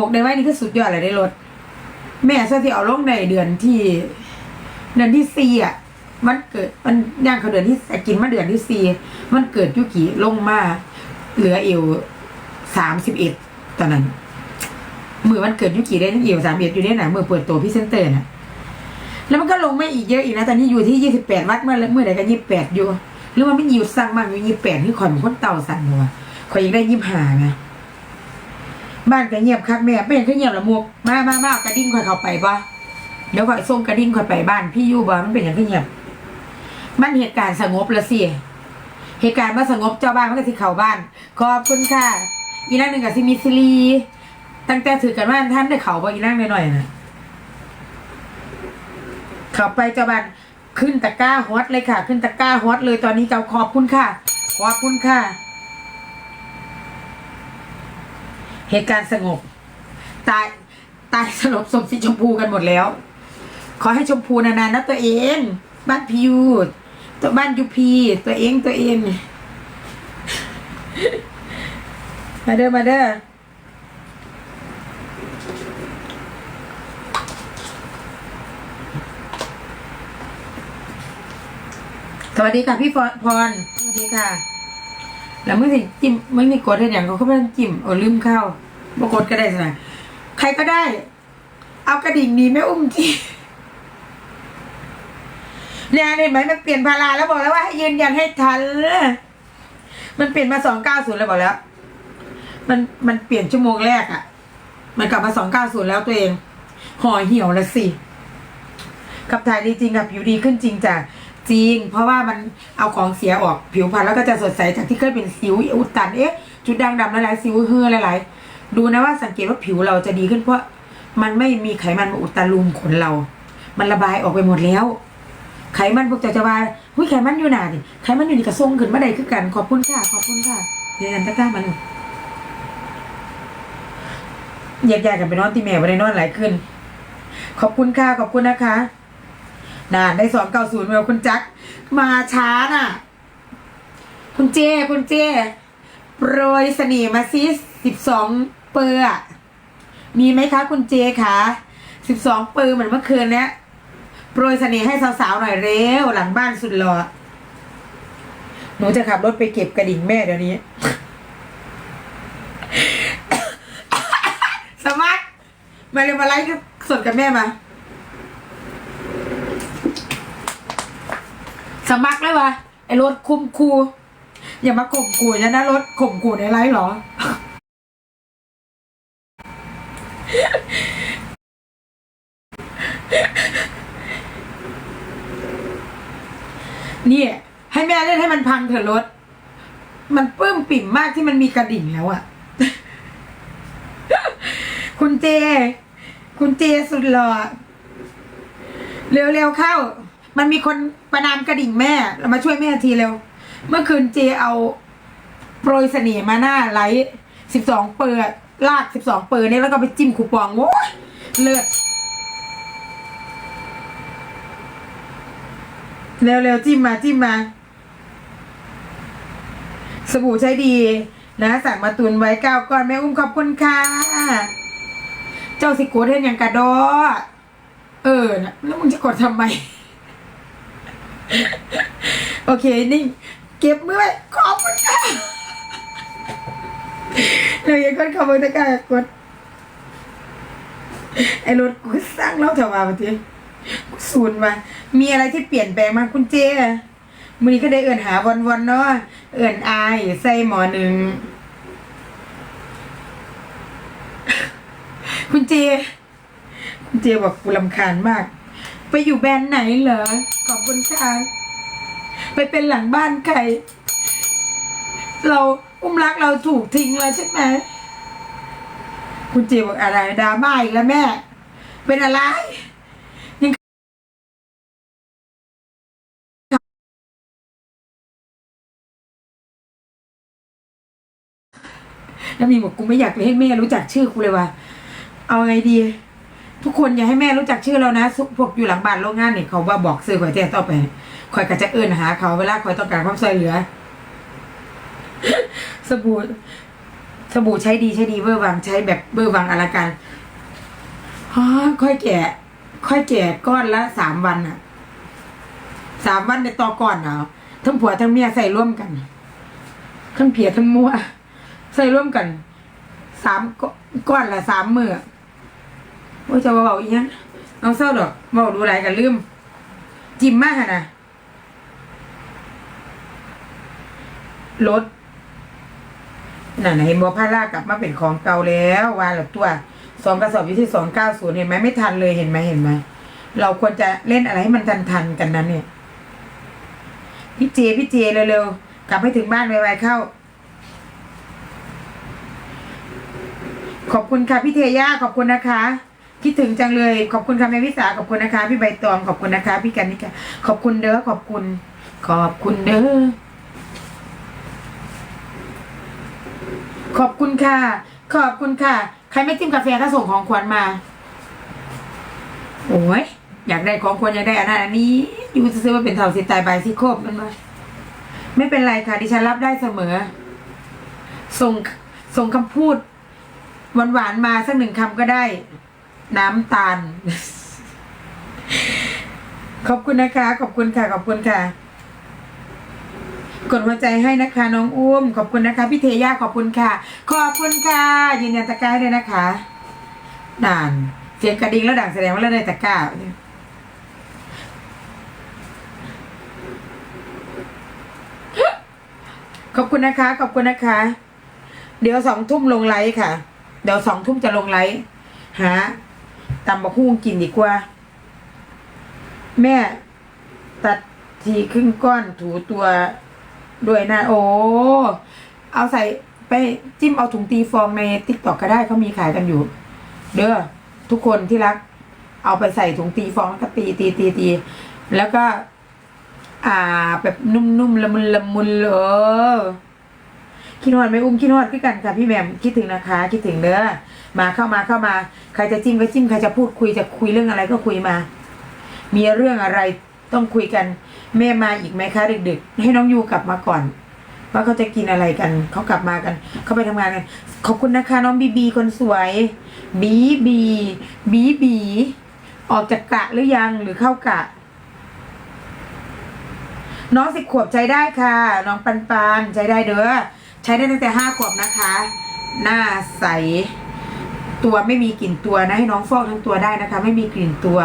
หกได้ไว้นี่คือสุดยอดเลยได้รถ แม่เสื้อที่เอาลงในเดือนที่ เดือนที่สี่อะ มันเกิดมันย่างเขาเดือนที่กินมาเดือนที่สี่มันเกิดยุกิลงมาเหลือเอวสามสิบเอ็ดตอนนั้นมือมันเกิดยุกิได้เอวสามเอ็ดอยู่เนี่ยนะมือเปิดตัวพี่เซนเตอร์น่ะ แล้วมันก็ลงไม่อีกเยอะอีกนะตอนนี้อยู่ที่ยี่สิบแปดวัดเมื่อเมื่อไหร่ก็ยี่สิบแปดอยู่หรือว่าไม่อยู่สั่งมากอยู่ยี่สิบแปดที่คอยมันคนเต่าสั่งหัวคอยยังได้ยี่สิบห้าไง บ้านก็เงียบคักแม่เป็นยังก็เงียบละมุกมามามากระดิ่งคอยเข้าไปปะเดี๋ยวคอยส่งกระดิ่งคอยไปบ้านพี่อยู่บ่มันเป็นอย่างก็เงียบ มันเหตุการณ์สงบละสิเหตุการณ์มาสงบเจ้าบ้านมันก็สิเข้าบ้านขอบคุณค่ะอีนั่งหนึ่งกับซิมิซิลีตั้งแต่ถือกันว่าท่านได้เข่าบ่อีนั่งหน่อยๆนะเข้าไปเจ้าบ้านขึ้นตะก้าฮอตเลยค่ะ ขึ้นตะก้าฮอตเลยตอนนี้เจ้าขอบคุณค่ะ ขอบคุณค่ะ เหตุการณ์สงบ ตายตายสลบสมสีชมพูกันหมดแล้ว ขอให้ชมพูนานๆนะตัวเอง บ้านพิวตัวบ้านยูพี ตัวเองตัวเอง มาเด้อมาเด้อสวัสดีค่ะพี่พรพรสวัสดีค่ะ แล้วมึงสิจิ้มมึงนี่กดให้อย่างเขาก็ไม่ต้องจิ้มโอ้ลืมเข้าบกดก็ได้สินะใครก็ได้ เอากระดิ่งดีแม่อุ้มทีเนี่ยเห็นไหมมันเปลี่ยนพาราแล้วบอกแล้วว่าให้ยืนยันให้ทันมันเปลี่ยนมาสองเก้าศูนย์แล้วบอกแล้ว มันมันเปลี่ยนชั่วโมงแรกอะ่ะ มันกลับมาสองเก้าศูนย์แล้วตัวเองห่อเหี่ยวละสิขับถ่ายดีจริงค่ะผิวดีขึ้นจริงจ้ะ จริง เพราะว่ามันเอาของเสียออกผิวพรรณแล้วก็จะสดใสจากที่เคยเป็นสิวอุดตันเอ๊ะจุดด่างดำหลายๆสิวเหือหลายๆดูนะว่าสังเกตว่าผิวเราจะดีขึ้นเพราะมันไม่มีไขมันมาอุดตันรูมขนเรา มันระบายออกไปหมดแล้ว ไขมันพวกเจ้าจะว่าหุ้ยไขมันอยู่หนาดิไขมันอยู่ในกระทรงขึ้นมาได้คือกันขอบคุณค่ะขอบคุณค่ะเดี๋ยวนันตะกร้ามันแยกย้ายกันไปนอนที่แม่ไปนอนหลายขึ้น ขอบคุณค่ะขอบคุณนะคะ นานได้สองเก้าศูนย์เวลคุณจักมาช้าน่ะ คุณเจ คุณเจ โปรยเสน่ห์มาซิสิบสองเปอร์มีไหมคะ คุณเจคะสิบสองเปอร์เหมือนเมื่อคืนเนี้ยโปรยเสน่ห์ให้สาวๆหน่อยเร็ว หลังบ้านสุดหล่อหนูจะขับรถไปเก็บกระดิ่งแม่เดี๋ยวนี้ สมัครมาเร็วมาไลฟ์สดกับแม่มา สมัครเลยวะไอ้รถคุมครูอย่ามาข่มขู่ฉันนะรถข่มขู่ในไลฟ์หรอ นี่ ให้แม่เล่นให้มันพังเถอะรถ มันปลื้มปิ่มมากที่มันมีกระดิ่งแล้วอะคุณเจ คุณเจสุดหล่อเร็วๆเข้า มันมีคนประนามกระดิ่งแม่เรามาช่วยแม่ทีเร็ว เมื่อคืนเจเอาโปรยเสน่ห์มาหน้าไลท์สิบสองเปิดลากสิบสองเปิดเนี่ยแล้วก็ไปจิ้มคูปองโว้ยเลือดเร็วๆจิ้มมาจิ้มมา สบู่ใช้ดี นะ สั่งมาตุนไว้เก้าก้อนแม่อุ้มขอบคุณค่ะ เจ้าสิโกดเห็นอย่างกระดอ เออนะแล้วมึงจะกดทำไม โอเค นิ่ง เก็บมือไว้ขอบคุณค่ะเรายังกดขอบคุณตะกร้ากด ไอ้รถกูสร้างเล่าแถวมาปะทีกูศูนย์มา มีอะไรที่เปลี่ยนแปลงมาคุณเจมือนี้ก็ได้เอื่นหาวันวันๆเนาะ เอื่นอายใส่หมอหนึ่ง คุณเจ คุณเจบอกกูลำคาญมาก ไปอยู่แบรนด์ไหนเหรอ ขอบคุณค่ะ ไปเป็นหลังบ้านใครเราอุ้มรักเราถูกทิ้งแล้วใช่ไหมคุณเจบอกอะไรดราม่าอีกแล้วแม่ เป็นอะไรยังแล้วมีบอกกูไม่อยากให้แม่รู้จักชื่อกูเลยว่ะเอาไงดี ทุกคนอย่าให้แม่รู้จักชื่อเรานะซุพวกอยู่หลังบ้านโรงงานเนี่ยเขาว่าบอกซื้อข่อยแท้ต่อไปข่อยก็จะเอื้อนหา เขาเวลาข่อยต้องการความช่วยเหลือ สบู่สบู่ใช้ดีใช้ดีเบอร์วังใช้แบบเบอร์วังอะไรกันฮะค่อยแก่ค่อยแก่ก้อนละสามวันอะสามวันในต่อก่อนเนาะทั้งผัวทั้งเมียใส่ร่วมกันทั้งเพียทั้งมัว ใส่ร่วมกันสามกอนก้อนละสามมือ โอ้ยจะเบาอีกยังเอาเศร้าดอกเบาดูไรกันลืม จิ้มมากนะรถน่ะไหนบอพาร่ากลับมาเป็นของเก่าแล้ววานหลับตัวสองกระสอบอยู่ที่สองเก้าศูนย์เห็นไหมไม่ทันเลยเห็นไหมเห็นไหมเราควรจะเล่นอะไรให้มันทันทันกันนั้นเนี่ย พี่เจพี่เจเร็วๆกลับให้ถึงบ้านไวๆเข้า ขอบคุณค่ะพี่เทย่าขอบคุณนะคะ คิดถึงจังเลย ขอบคุณค่ะแม่วิสาขอบคุณนะคะ พี่ใบตองขอบคุณนะคะ พี่กันนิกาขอบคุณเด้อขอบคุณ ขอบคุณเด้อขอบคุณค่ะ ขอบคุณค่ะ ใครไม่จิ้มกาแฟก็ส่งของขวัญมา โอ้ยอยากได้ของขวัญอยากได้อันนั้นอันนี้อยูซื้อมาเป็นเท่าสิตายใบสิโคบมันมาไม่เป็นไรค่ะดิฉันรับได้เสมอ ส่งส่งคำพูดหวานๆมาสักหนึ่งคำก็ได้ น้ำตาล ขอบคุณนะคะ ขอบคุณค่ะ ขอบคุณค่ะ กดหัวใจให้นะคะน้องอุ้ม ขอบคุณนะคะพี่เทย่าขอบคุณค่ะ ขอบคุณค่ะยืนยันตะกร้าให้ด้วยนะคะด่านเสียงกระดิ่งแล้วด่างแสดงว่าเราได้ตะกร้าขอบคุณนะคะ ขอบคุณนะคะ เดี๋ยวสองทุ่มลงไลฟ์ค่ะ เดี๋ยวสองทุ่มจะลงไลฟ์หา ตำบะฮุ่งกินดีกว่า แม่ตัดทีครึ่งก้อนถูตัวด้วยนะ โอ้ เอาใส่ไปจิ้มเอาถุงตีฟองในติ๊กตอกก็ได้เขามีขายกันอยู่ เด้อทุกคนที่รัก เอาไปใส่ถุงตีฟองแล้วก็ตีตีตีตีแล้วก็ อ่าแบบนุ่มๆละมุนละมุนเลย คิดฮอดไม่อุ้มคิดฮอดคือกันค่ะพี่แหม่มคิดถึงนะคะ คิดถึงเด้อมาเข้ามาเข้ามา ใครจะจิ้มก็จิ้มใครจะพูดคุยจะคุยเรื่องอะไรก็คุยมา มีเรื่องอะไรต้องคุยกัน แม่มาอีกไหมคะดึกๆให้น้องยูกลับมาก่อน ว่าเขาจะกินอะไรกันเขากลับมากันเขาไปทำงานกันขอบคุณนะคะน้องบีบีคนสวยบีบีบีบีออกจากกะหรือยังหรือเข้ากะ น้องสิบขวบใช้ได้ค่ะ น้องปันปันใช้ได้เด้อ ใช้ได้ตั้งแต่ห้าขวบนะคะ หน้าใส ตัวไม่มีกลิ่นตัวนะให้น้องฟอกทั้งตัวได้นะคะ ไม่มีกลิ่นตัว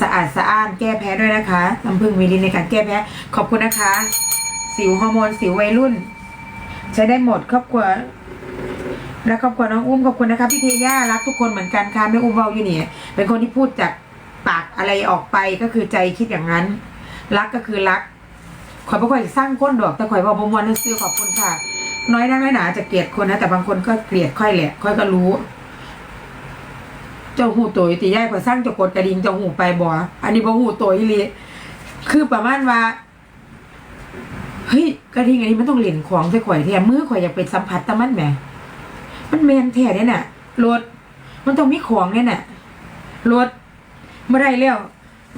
สะอาดสะอ้านแก้แพ้ด้วยนะคะน้ำผึ้งมีลินในการแก้แพ้ขอบคุณนะคะ สิวฮอร์โมนสิววัยรุ่น ใช้ได้หมดครอบครัวและครอบครัวน้องอุ้มขอบคุณนะคะพี่เทย่ารักทุกคนเหมือนกันค่ะแม่อุ้มเบาอยู่เนี่ย เป็นคนที่พูดจากปากอะไรออกไปก็คือใจคิดอย่างนั้น รักก็คือรักข่อยบ่ค่อยสร้างก้นดอกแต่ข่อยบอกบมวนซื้อขอบคุณค่ะ น้อยนักน้อยหนาจะเกลียดคนนะแต่บางคนก็เกลียดค่อยแหละค่อยก็รู้ เจ้าหูตัวตีย่ายข่อสร้างจะกดกระดิ่งเจ้าหูไปบ่อันนี้บ่หูตัวอีลีคือประมาณว่าเฮ้ยกระดิ่งอันนี้มันต้องเหรียญของใส่ข่อยแท้มือข่อยอยากไปสัมผัสตะมันแหมมันแมนแท้เนี่ยน่ะรถมันต้องมีของเนี่ยน่ะรถไม่ได้แล้ว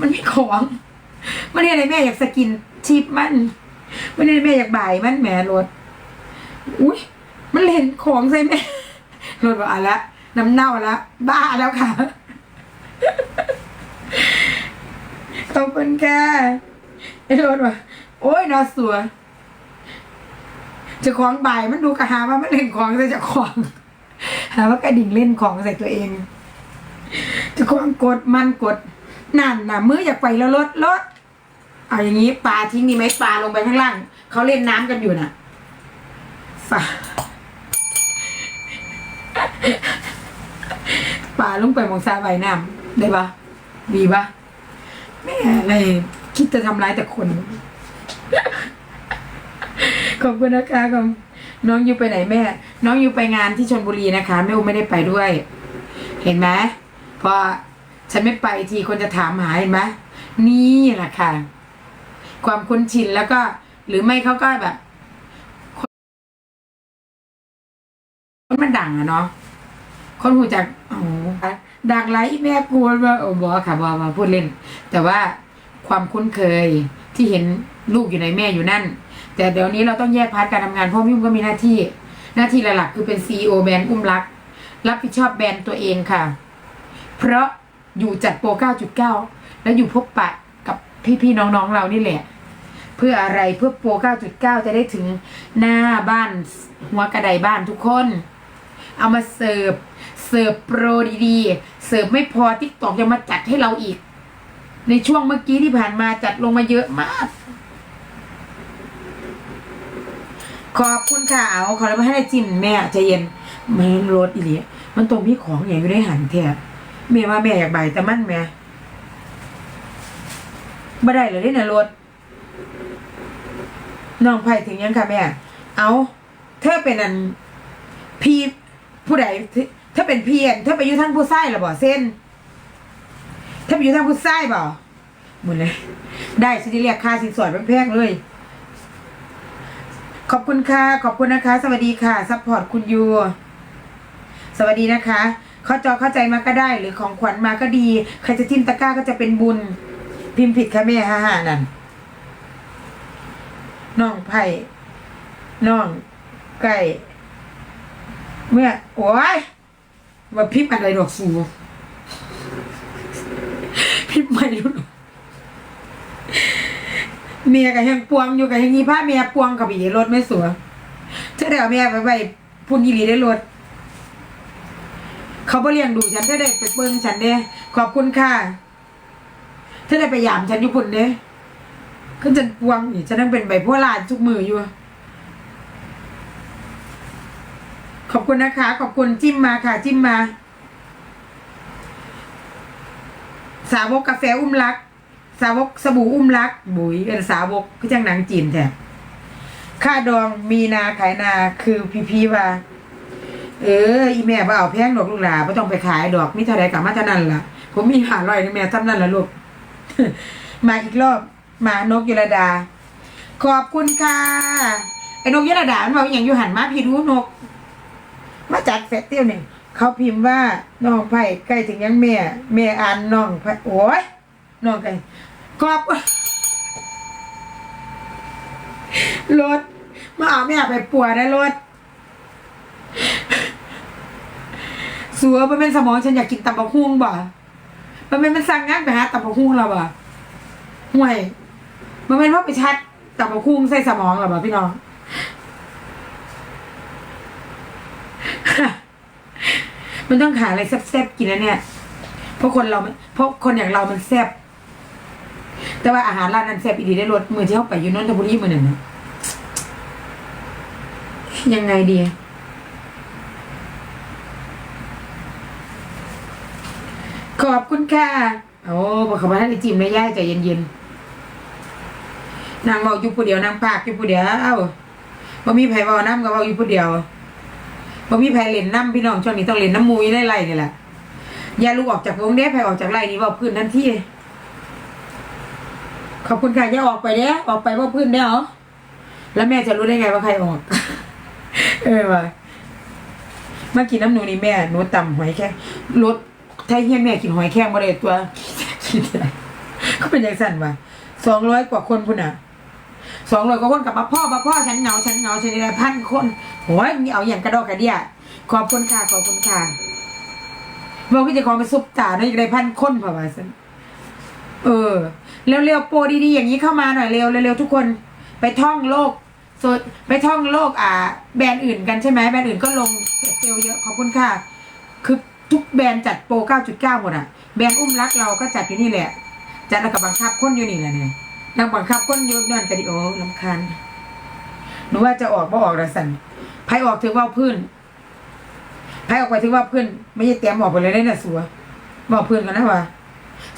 มันมีของมันเนี่ยอะไรแม่อยากสกินชิปมันมันเนี่ยแม่อยากบ่ายมันแหมรถ อุ้ยมันเห็นของใส่แม่รถว่าอะละน้ำเน่าละบ้าแล้วค่ะ ขอบคุณค่ะไอ้รถว่าโอ้ยนอสัวจะของบ่ายมันดูกระหาว่ามันเล่นของใส่จะของหาว่ากระดิ่งเล่นของใส่ตัวเอง จะของกดมันกดนั่นนะมืออยากไปแล้วรถรถเอาอย่างนี้ปลาทิ้งดีไหมปลาลงไปข้างล่างเขาเล่นน้ำกันอยู่น่ะ ฝาปลาลงไปมองซาใบน้ำได้ปะดีปะแม่อะไรคิดจะทำร้ายแต่คน ขอบคุณนะคะขอบน้องอยู่ไปไหนแม่ น้องอยู่ไปงานที่ชนบุรีนะคะแม่อูไม่ได้ไปด้วย เห็นไหมพอฉันไม่ไปทีคนจะถามหาเห็นไหมนี่แหละค่ะ ความคุ้นชินแล้วก็ หรือไม่เขาก็แบบ งอะเนาะคนหูจากโอ้โหดังไรแม่กลัวว่าโอ้บอกค่ะบอกมาพูดเล่น แต่ว่าความคุ้นเคยที่เห็นลูกอยู่ในแม่อยู่นั่น แต่เดี๋ยวนี้เราต้องแยกพาร์ทการทำงานเพราะพี่อุ้มก็มีหน้าที่ หน้าที่หลักๆคือเป็น CEO แบรนด์อุ้มรัก รับผิดชอบแบรนด์ตัวเองค่ะ เพราะอยู่จัดโปร 9.9 แล้วอยู่พบปะกับพี่ๆน้องๆเรานี่แหละเพื่ออะไรเพื่อโปร 9.9 จะได้ถึงหน้าบ้านหัวกระไดบ้านทุกคน เอามาเสิร์ฟ เสิร์ฟโปรดีๆ เสิร์ฟไม่พอทิกตอกยังมาจัดให้เราอีก ในช่วงเมื่อกี้ที่ผ่านมาจัดลงมาเยอะมาก ขอบคุณค่ะ เอาขอรับให้ได้จิ้มแม่ใจเย็นแม่รถอีหลีมันตรงพี่ของอย่างอยู่ได้หันแท้แม่ว่าแม่อยากใบแต่มั่นแม่บ่ได้เลยเนี่ยรถน้องไผ่ถึงยังค่ะแม่ เอาเธอเป็นอัน พี่ ผู้ใดเธอเป็นเพียนเธอไปอยู่ทางผู้ไส้หรอบ่เส้นเธอไปอยู่ทางผู้ไส้บ่หมดเลยได้ฉันจะเรียกค่าสินสอดแพงๆเลย ขอบคุณค่ะ ขอบคุณนะคะ สวัสดีค่ะซัพพอร์ตคุณยูสวัสดีนะคะเข้าจอเข้าใจมาก็ได้ หรือของขวัญมาก็ดี ใครจะทิมตะกร้าก็จะเป็นบุญ พิมพ์ผิดค่ะแม่ฮ่าฮ่านั่นน้องไผ่น้องไก่ เมื่อโอ้ยมาพิมพ์อะไรดอกสูพิมพ์ไม่รู้เมียกับยังปวงอยู่กับยังงี้ผ้าเมียปวงกับอีรถไม่สวยเธอเดี๋ยวเมียไปไปพุ่นยีรีได้รถ เขาบ่เลี้ยงดูฉันเธอได้ไปเบิ้งฉันเด้ขอบคุณค่ะเธอได้ไปยามฉันอยู่พุ่นเด้ขึ้นฉันปวงนี่ฉันนั่งเป็นใบพัวลานทุกมืออยู่ ขอบคุณนะคะ ขอบคุณจิ้มมาค่ะ จิ้มมา สาวกกาแฟอุ้มรัก สาวกสบู่อุ้มรัก บุ๋ยเป็นสาวกคือจังหนังจีนแท้ค่าดองมีนาขายนาคือพีพีว่า เออ อีแม่บ่เอาแพงดอกลูกหลาไม่ต้องไปขายดอกมิเท่าไรกับมาเท่านั้นล่ะ ผมมีหาร้อยนึงแม่ทำนั่นละลูก มาอีกรอบ มานกยลดา ขอบคุณค่ะไอ้นกยลดามันบอกอย่างอยู่หันมาพี่รู้นก มาจัดเฟสเตี้ยวเนี่ยเขาพิมพ์ว่าน้องไผ่ใกล้ถึงยังแม่ แม่อ่านน้องไผ่โอ้ยน้องไก่ขอบรถมาเอาแม่ไปปัวได้รถสัวมันเป็นสมองฉันอยากกินตับกหุ่งบ่มันเป็นมันสั่งงานไปหาตับกหุ่งเราบ่ห่วยมันเป็นเพราะไปชัดตับกหุ่งใส่สมองเราบ่พี่น้อง มันต้องหาอะไรแซ่บๆกินนะเนี่ย เพราะคนเราเพราะคนอย่างเรามันแซ่บแต่ว่าอาหารร้านนั้นแซ่บอีดีได้รสมือที่เข้าไปอยู่นนทบุรีมือหนึ่งนะยังไงดีขอบคุณค่ะ โอ้บอกขาว่าให้ไอจิมไม่ย่ายใจเย็นๆ นางบอกอยู่ผู้เดียวนางปากอยู่ผู้เดียว เอ้าบ่มีไผเว้าน้ำก็เว้าอยู่ผู้เดียว บ่มีไผเล่นน้ำพี่น้องช่วงนี้ต้องเล่นน้ำมูยได้ไรนี่แหละอย่าลูกออกจากวงเด้ไผออกจากไรนี่เว่าพื้นทันทีขอบคุณค่ะอย่าออกไปเด้ออกไปเว่าพื้นได้เหรอแล้วแม่จะรู้ได้ไงว่าใครออก เออว่ะมากินน้ำหนูนี่แม่หนูต่ำหอยแค่รถไทยเฮียนแม่กินหอยแข้งบ่ได้ตัวคิดอะไรเขาเป็นยังสั่นว่ะสองร้อยกว่าคนพุ่นอะ สองร้อยกว่าคนกับมาพ่อมาพ่อฉันเหงาฉันเหงาฉันนี่แหละพันคนโอ้ยมีเอาอย่างกระดอกกระเดียขอบคุณค่ะขอบคุณค่ะบอกพี่จะขอมาซุปตาด้ยังไงพันคนเปล่าะฉันเออเร็วๆโปรดีๆอย่างนี้เข้ามาหน่อยเร็วเร็วๆทุกคนไปท่องโลกโซไปท่องโลกอ่า แบรนด์อื่นกันใช่ไหมแบรนด์อื่นก็ลงเซลเยอะขอบคุณค่ะคือทุกแบรนด์จัดโปร 9.9 หมดอะ แบรนด์อุ้มรักเราก็จัดอยู่นี่แหละ จัดแล้วกับบังคับคนอยู่นี่แหละเนี่ย นางบังคับคนยู่นั่นกันดิโอลำคาญหนูว่าจะออกบ่ออกละสันไผออกถือว่าพื้นไผออกไปถือว่าพื้นไม่ใช่เตรียมออกไปเลยได้น่ะสัวบอกพื้นกันนะว่า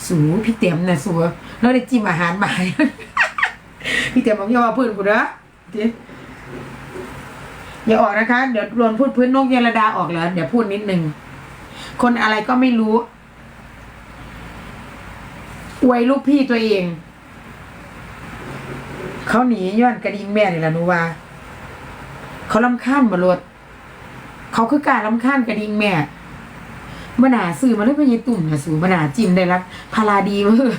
สูพี่เตรียมน่ะสัวแล้วได้จิ้มอาหารมาให้พี่เตรียมบอกอย่าว่าพื้นกูนะทีอย่าออกนะคะ เดี๋ยวรวนพูดพื้นนกเยลดาออกแล้วเดี๋ยวพูดนิดนึงคนอะไรก็ไม่รู้อวยลูกพี่ตัวเอง เขาหนีย้อนกระดิ่งแม่นี่แหละหนูว่า เขาลำคาญบรถเขาคือการลำคาญกระดิ่งแม่มนาสื่อมาเลยพยตุ่มนะสูมนาจิมได้รักพาราดีเวอ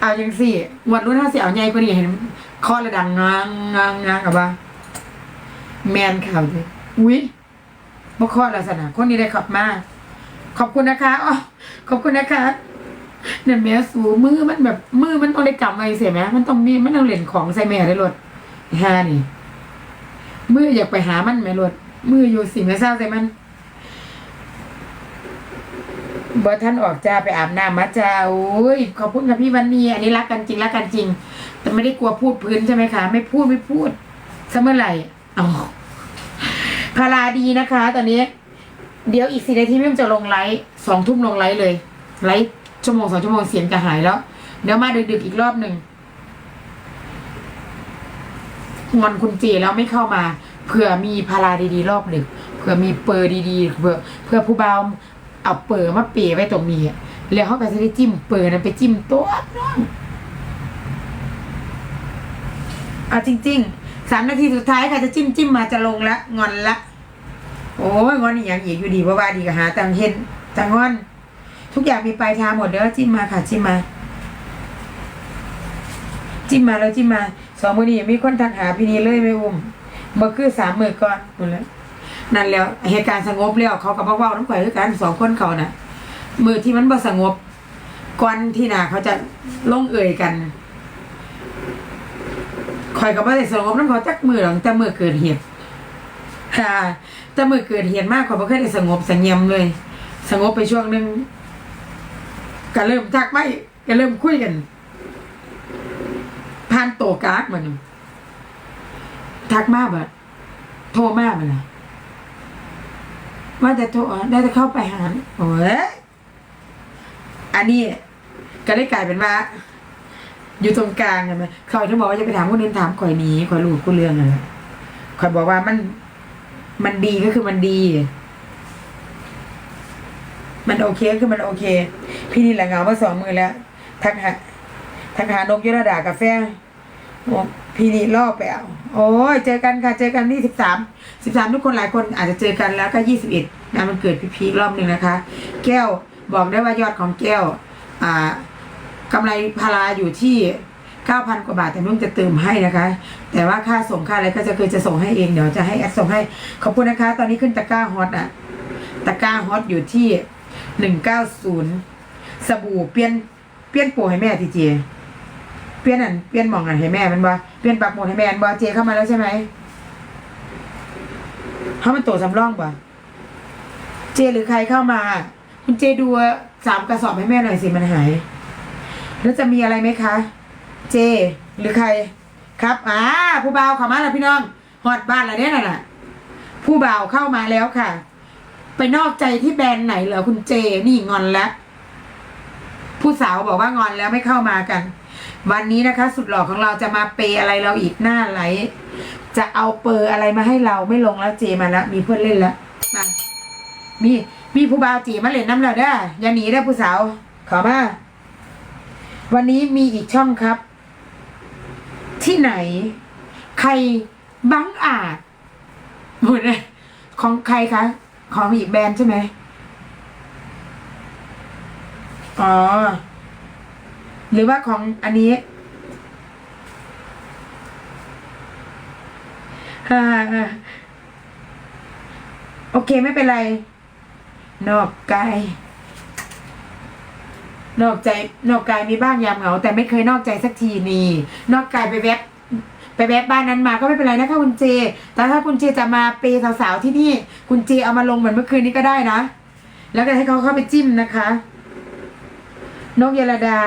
เอาอย่างสิวันรุ่นห้าสิเอาใหญ่กว่านี้เห็นคอระดังงางงางงางกับว่าแมนข่าวเลยอุ้ยบ่ข้อลักษณะคนนี้ได้ขับมาขอบคุณนะคะอ๋อขอบคุณนะคะ เนี่ยแม่สูมือมันแบบมือมันต้องได้กำไว้เสียไหมมันต้องมีมันต้องเล่นของใส่แม่ได้รถฮานี่มืออยากไปหามันไหมรถมืออยู่สิแม่เศร้าใส่มันบอท่านออกจ้าไปอาบน้ำมาจ้าโอ้ยขอบคุณค่ะพี่วันนี้อันนี้รักกันจริงรักกันจริง แต่ไม่ได้กลัวพูดพื้นใช่ไหมคะไม่พูดไม่พูดซะเมื่อไหร่อ๋อพาราดีนะคะ ตอนนี้ เดี๋ยวอีกสี่นาทีพี่มันจะลงไลฟ์สองทุ่มลงไลฟ์เลยไลฟ์ ชั่วโมงสองชั่วโมงเสียงจะหายแล้ว เดี๋ยวมาดึกๆอีกรอบหนึ่งงอนคุณเจแล้วไม่เข้ามาเผื่อมีพาราดีๆ รอบดึกเผื่อมีเปอร์ดีๆเผื่อเผื่อผู้เบาเอาเปอร์มาเปยไว้ตรงนี้แล้วเขาก็จะได้จิ้มเปอร์นั้นไปจิ้มตัวน้องอะจริงๆสามนาทีสุดท้ายค่ะจะจิ้มจิ้มมาจะลงละงอนละโอ้ยงอนอีกอย่างอีกอยู่ดีเพราว่าดีก็หาตังเห็นตังงอน ทุกอย่างมีปลายทางหมดเด้อจิ้มมาค่ะ จิ้มมา จิ้มมาแล้วจิ้มมาสองมือนี้มีคนทักหาพี่นี้เลยไม่อุ้มเมื่อคือสามมือก่อนหมดแล้วนั่นแล้วเหตุการณ์สงบแล้วเขากับเว้าน้ำข่อยคือกันสองคนเขาน่ะ มือที่มันบ่สงบก่อนที่หนาเขาจะลงเอ่ยกันข่อยกับว่าได้สงบน้ำเขาจักมือหรอกแต่มือเกิดเหตุค่ะแต่มือเกิดเหตุมากกว่าบ่เคยได้สงบสงเงียมเลย สงบไปช่วงหนึ่ง ก็เริ่มทักไม่ก็เริ่มคุยกันผ่านโตกากมันทักมาแบบโทรมากมันนะว่าแต่โทรได้จะเข้าไปหาโอ้ยอันนี้ก็ได้กลายเป็นว่า อยู่ตรงกลางใช่ไหมเขาถึงบอกว่าจะไปถามคนอื่นถามข่อยหนี้ข่อยรู้กูเรื่องอะไรข่อยบอกว่ามัน มันดีก็คือมันดี มันโอเคคือมันโอเค พี่นี่แหละเหงามาสองมือแล้ว ทักหาทักหานกยุรดากาแฟพี่นี่ล่อไปเอาโอ้ยเจอกันค่ะเจอกันที่สิบสามสิบสามทุกคนหลายคนอาจจะเจอกันแล้วก็ยี่สิบเอ็ดงานมันเกิดพี่พีครอบหนึ่งนะคะ แก้วบอกได้ว่ายอดของแก้ว อ่ากำไรพาราอยู่ที่เก้าพันกว่าบาทแต่นุ่งจะเติมให้นะคะ แต่ว่าค่าส่งค่าอะไรก็จะเคยจะส่งให้เองเดี๋ยวจะให้แอดส่งให้ขอบคุณนะคะ ตอนนี้ขึ้นตะกร้าฮอตอะตะกร้าฮอตอยู่ที่ หนึ่งเก้าศูนย์สบู่เปลี่ยนเปลี่ยนโปรให้แม่ทีเจ เปลี่ยนอันเปลี่ยนหมองอันให้แม่มันบ่เปลี่ยนปักหมุดให้แม่มันบ่เจเข้ามาแล้วใช่ไหมเขามันโตสำรองบ่เจหรือใครเข้ามา คุณเจดูสามกระสอบให้แม่หน่อยสิมันหาย แล้วจะมีอะไรไหมคะ เจหรือใคร ครับอ่าผู้บ่าวเข้ามาแล้วพี่น้องฮอดบ้านแล้วเนี่ยน่ะผู้บ่าวเข้ามาแล้วค่ะ ไปนอกใจที่แบรนด์ไหนเหรอคุณเจนี่งอนแล้ว ผู้สาวบอกว่างอนแล้วไม่เข้ามากัน วันนี้นะคะ สุดหล่อของเราจะมาเปยอะไรเราอีกหน้าไหล จะเอาเปอร์อะไรมาให้เราไม่ลงแล้วเจมาแล้วมีเพื่อนเล่นแล้วมามีมีผู้บ่าวจีมาเล่นน้ำแล้วเด้ออย่าหนีเด้อผู้สาว ขอมาวันนี้มีอีกช่องครับ ที่ไหน ใครบังอาจหมดเลยของใครคะ ของอีกแบรนด์ใช่ไหมอ๋อ หรือว่าของอันนี้ฮ่าโอเคไม่เป็นไร นอกกาย นอกใจ นอกกายมีบ้างยามเหงา แต่ไม่เคยนอกใจสักทีนี่ นอกกายไปแวบ ไปแวะบ้านนั้นมาก็ไม่เป็นไรนะคะคุณเจ แต่ถ้าคุณเจจะมาเปย์สาวๆที่นี่ คุณเจเอามาลงเหมือนเมื่อคืนนี้ก็ได้นะ แล้วก็ให้เขาเข้าไปจิ้มนะคะ นกยลดา